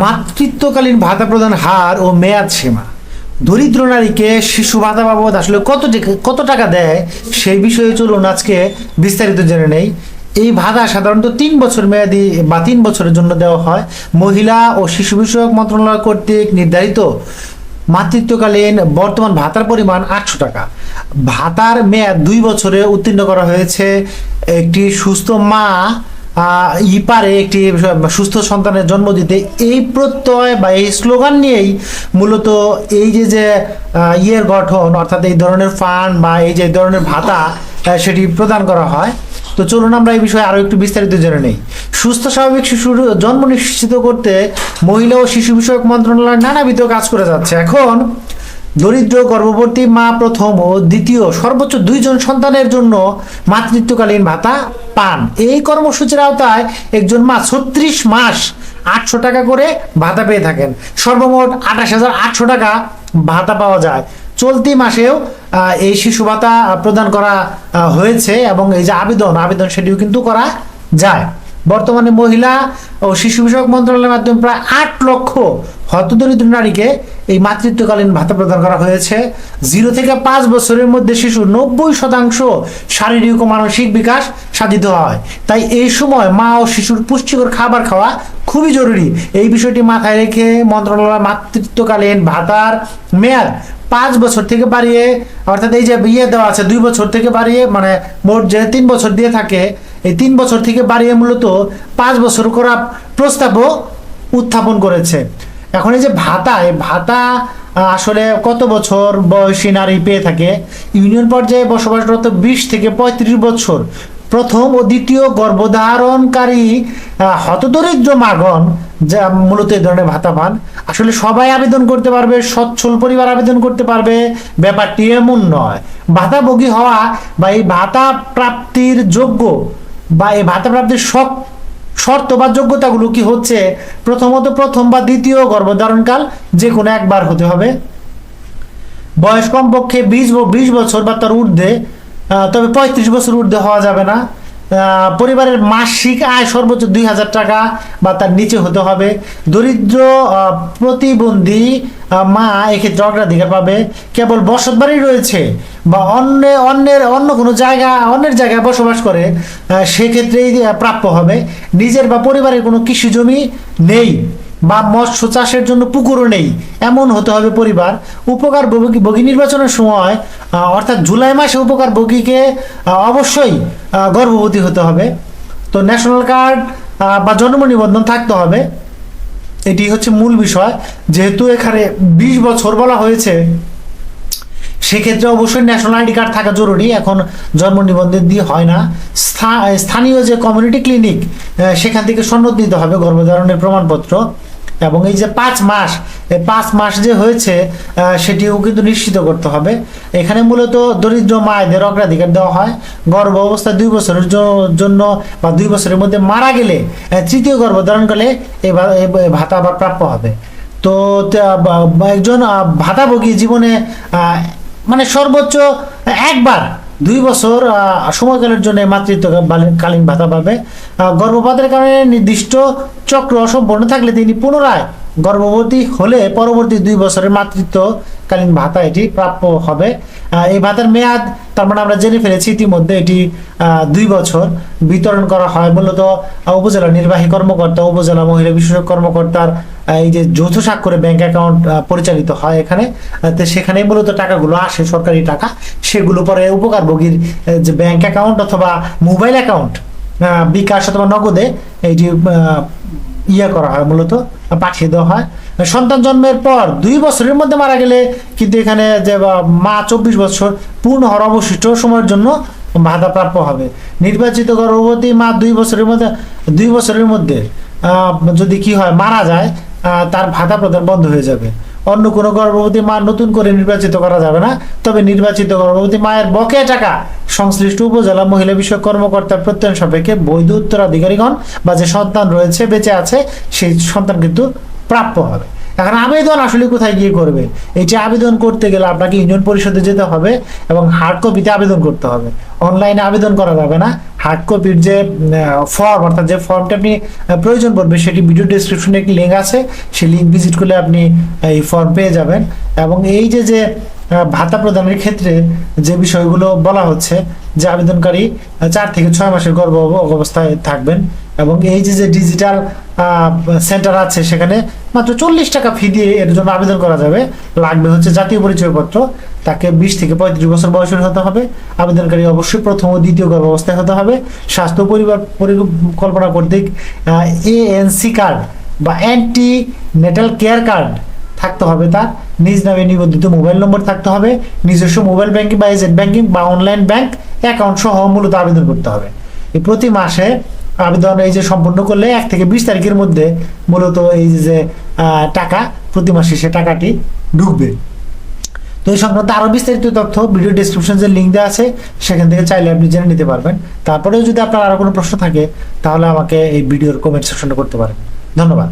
মাতৃত্বকালীন ভাতা প্রদান হার ও মেয়াদ সীমা। দরিদ্র নারীকে শিশু ভাতা বাবদ আসলে কত কত টাকা দেয় সেই বিষয়ে চলুন আজকে বিস্তারিত জেনে নেই। এই ভাতা সাধারণত তিন বছর মেয়াদি বা তিন বছরের জন্য দেওয়া হয়। মহিলা ও শিশু বিষয়ক মন্ত্রণালয় কর্তৃক নির্ধারিত মাতৃত্বকালীন বর্তমান ভাতার পরিমাণ আটশো টাকা। ভাতার মেয়াদ দুই বছরে উত্তীর্ণ করা হয়েছে একটি সুস্থ মা ই পারে একটি সুস্থ সন্তানের জন্ম দিতে। এই প্রত্যয় বা এই স্লোগান নিয়েই মূলত এই যে যে ইয়ের গঠন, অর্থাৎ এই ধরনের ফান্ড বা এই যে ধরনের ভাতা সেটি প্রদান করা হয়। তো চলুন আমরা এই বিষয়ে আরও একটু বিস্তারিত জেনে নেই। সুস্থ, স্বাভাবিক শিশুর জন্ম নিশ্চিত করতে মহিলা ও শিশু বিষয়ক মন্ত্রণালয় নানাবিধ কাজ করে যাচ্ছে। এখন দরিদ্র গর্ভবতী মা প্রথম ও দ্বিতীয় সর্বোচ্চ দুইজন সন্তানের জন্য মাতৃত্বকালীন ভাতা পান। এই কর্মসূচির আওতায় একজন মা ছত্রিশ মাস আটশো টাকা করে ভাতা পেয়ে থাকেন। সর্বমোট আঠাশ হাজার আটশো টাকা ভাতা পাওয়া যায়। চলতি মাসেও এই শিশু ভাতা প্রদান করা হয়েছে এবং এই যে আবেদন আবেদন সেটিও কিন্তু করা যায়। বর্তমানে মহিলা ও শিশু বিষয়ক মন্ত্রণালয়ের মাধ্যমে প্রায় আট লক্ষ হতদরিদ্র নারীকে এই মাতৃত্বকালীন ভাতা প্রদান করা হয়েছে। জিরো থেকে পাঁচ বছরের মধ্যে শিশুর নব্বই শতাংশ শারীরিক ও মানসিক বিকাশ সাধিত হয়। তাই এই সময় মা ও শিশুর পুষ্টিকর খাবার খাওয়া খুবই জরুরি। এই বিষয়টি মাথায় রেখে মন্ত্রণালয় মাতৃত্বকালীন ভাতার মেয়াদ পাঁচ বছর থেকে বাড়িয়ে, অর্থাৎ এই যে ইয়ে দেওয়া আছে, দুই বছর থেকে বাড়িয়ে মানে মোট যে তিন বছর দিয়ে থাকে, এই তিন বছর থেকে বাড়িয়ে মূলত পাঁচ বছর করা প্রস্তাবও উত্থাপন করেছে। এখন এই যে ভাতা, এই ভাতা আসলে কত বছর বয়সী নারী পেয়ে থাকে? ইউনিয়ন পর্যায়ে বসবাসরত বিশ থেকে পঁয়ত্রিশ বছর প্রথম ও দ্বিতীয় গর্ভধারণকারী হতদরিদ্র মাগন যা মূলত এই ধরনের ভাতা পান, আসলে সবাই আবেদন করতে পারবে, সচ্ছল পরিবার আবেদন করতে পারবে, ব্যাপারটি এমন নয়। ভাতাভোগী হওয়া বা এই ভাতা প্রাপ্তির যোগ্য বা এই ভাতা প্রাপ্তির শখ, শর্ত বা যোগ্যতাগুলো কি হচ্ছে? প্রথমত প্রথম বা দ্বিতীয় গর্ভধারণকাল যে কোনো একবার হতে হবে। বয়স কমপক্ষে বিশ বিশ বছর বা তার ঊর্ধ্বে তবে পঁয়ত্রিশ বছর ঊর্ধ্বে হওয়া যাবে না। পরিবারের মাসিক আয় সর্বোচ্চ দুই হাজার টাকা বা তার নিচে হতে হবে। দরিদ্র প্রতিবন্ধী মা এক্ষেত্রে অগ্রাধিকার পাবে। কেবল বসত বাড়ি রয়েছে বা অন্য, অন্যের, অন্য কোনো জায়গা, অন্যের জায়গায় বসবাস করে সেক্ষেত্রেই প্রাপ্য হবে। নিজের বা পরিবারের কোনো কৃষি জমি নেই। বা মৎস্য চাষের জন্য পুকুরও নেই। এমন হতে হবে পরিবার। উপকার ভোগী নির্বাচনের সময় অর্থাৎ জুলাই মাসে উপকার আহ, অবশ্যই গর্ভবতী হতে হবে। তো ন্যাশনাল কার্ড বা জন্ম নিবন্ধন থাকতে হবে। এটি হচ্ছে মূল বিষয়। যেহেতু এখানে বিশ বছর বলা হয়েছে সেক্ষেত্রে অবশ্যই ন্যাশনাল আইডি কার্ড থাকা জরুরি। এখন জন্ম নিবন্ধন দিয়ে হয় না। স্থা- স্থানীয় যে কমিউনিটি ক্লিনিক সেখান থেকে সনদ নিতে হবে গর্ভধারণের প্রমাণপত্র। এবং এই যে পাঁচ মাস, এই পাঁচ মাস যে হয়েছে সেটিও কিন্তু নিশ্চিত করতে হবে। এখানে মূলত দরিদ্র মায়েদের অগ্রাধিকার দেওয়া হয়। গর্ভ অবস্থা দুই বছরের জন্য বা দুই বছরের মধ্যে মারা গেলে তৃতীয় গর্ভ ধারণ করলে এই ভাতা আবার প্রাপ্য হবে। তো বা- বা একজন ভাতাভোগী জীবনে মানে সর্বোচ্চ একবার দুই বছর সময়কালের জন্য মাতৃত্বকালীন ভাতা পাবে। গর্ভপাতের কারণে নির্দিষ্ট চক্র অসম্পূর্ণ থাকলে তিনি পুনরায় গর্ভবতী হলে পরবর্তী দুই বছরের মাতৃত্বকালীন ভাতা এটি প্রাপ্য হবে। এই ভাতার মেয়াদ তার মানে আমরা জেনে ফেলেছি ইতিমধ্যে এটি দুই বছর বিতরণ করা হয়। মূলত উপজেলা নির্বাহী কর্মকর্তা উপজেলা মহিলা বিশেষজ্ঞ কর্মকর্তার এই যে যৌথ স্বাক্ষরে ব্যাংক অ্যাকাউন্ট পরিচালিত হয় এখানে। তো সেখানে মূলত টাকাগুলো আসে সরকারি টাকা। সেগুলো পরে উপকারভোগীর যে ব্যাংক অ্যাকাউন্ট অথবা মোবাইল অ্যাকাউন্ট বিকাশ অথবা নগদে আহ, ইয়ে করা হয়, মূলত পাঠিয়ে দেওয়া হয়। সন্তান জন্মের পর দুই বছরের মধ্যে মারা গেলে কিন্তু এখানে যে মা চব্বিশ বছর পূর্ণ হওয়ার অবশিষ্ট সময়ের জন্য ভাতা প্রাপ্য হবে। নির্বাচিত গর্ভবতী মা দুই বছরের মধ্যে, দুই বছরের মধ্যে যদি কি হয়, মারা যায় তার ভাতা প্রদান বন্ধ হয়ে যাবে। অন্য কোনো গর্ভবতী মা নতুন করে নির্বাচিত করা যাবে না। তবে নির্বাচিত গর্ভবতী মায়ের বকেয়া টাকা সংশ্লিষ্ট উপজেলা মহিলা বিষয়ক কর্মকর্তার প্রত্যয়ন সাপেক্ষে বৈধ উত্তরাধিকারীগণ বা যে সন্তান রয়েছে, বেঁচে আছে, সেই সন্তান কিন্তু প্রাপ্য হবে। এখন আবেদন আসলে কোথায় গিয়ে করবে? এইটা আবেদন করতে গেলে আপনাকে ইউনিয়ন পরিষদে যেতে হবে এবং হার্ড কপিতে আবেদন করতে হবে। অনলাইনে আবেদন করা যাবে না। হার্ড কপির যে ফর্ম অর্থাৎ যে ফর্মটা আপনি প্রয়োজন পড়বে, সেটি ভিডিও ডিসক্রিপশনে একটি লিঙ্ক আছে, সেই লিঙ্ক ভিজিট করলে আপনি এই ফর্ম পেয়ে যাবেন। এবং এই যে যে ভাতা প্রদানের ক্ষেত্রে যে বিষয়গুলো বলা হচ্ছে, যে আবেদনকারী চার থেকে ছয় মাসের গর্ভ অবস্থায় থাকবেন। এবং এই যে যে ডিজিটাল সেন্টার আছে সেখানে মাত্র চল্লিশ টাকা ফি দিয়ে এর জন্য আবেদন করা যাবে। লাগবে হচ্ছে জাতীয় পরিচয়পত্র, তাকে বিশ থেকে পঁয়ত্রিশ বছর বয়সের হতে হবে। আবেদনকারী অবশ্যই প্রথম ও দ্বিতীয় গর্ভাবস্থায় হতে হবে। স্বাস্থ্য পরিবার পরিকল্পনা কর্তৃক এএনসি কার্ড বা অ্যান্টি নেটাল কেয়ার কার্ড থাকতে হবে তার। নিজ নামে নিবন্ধিত মোবাইল নম্বর থাকতে হবে। নিজস্ব মোবাইল ব্যাংকিং বা এজেন্ট ব্যাংকিং বা অনলাইন ব্যাংক অ্যাকাউন্ট সহ মূলত আবেদন করতে হবে। প্রতি মাসে আবেদন এই যে সম্পন্ন করলে এক থেকে বিশ তারিখের মধ্যে মূলত এই যে টাকা প্রতি মাসে সে টাকাটি ঢুকবে। তো এই সংক্রান্ত আরও বিস্তারিত তথ্য ভিডিও ডিসক্রিপশন যে লিঙ্ক দেওয়া আছে, সেখান থেকে চাইলে আপনি জেনে নিতে পারবেন। তারপরেও যদি আপনার আরও কোনো প্রশ্ন থাকে, তাহলে আমাকে এই ভিডিওর কমেন্ট সেকশনে করতে পারেন। ধন্যবাদ।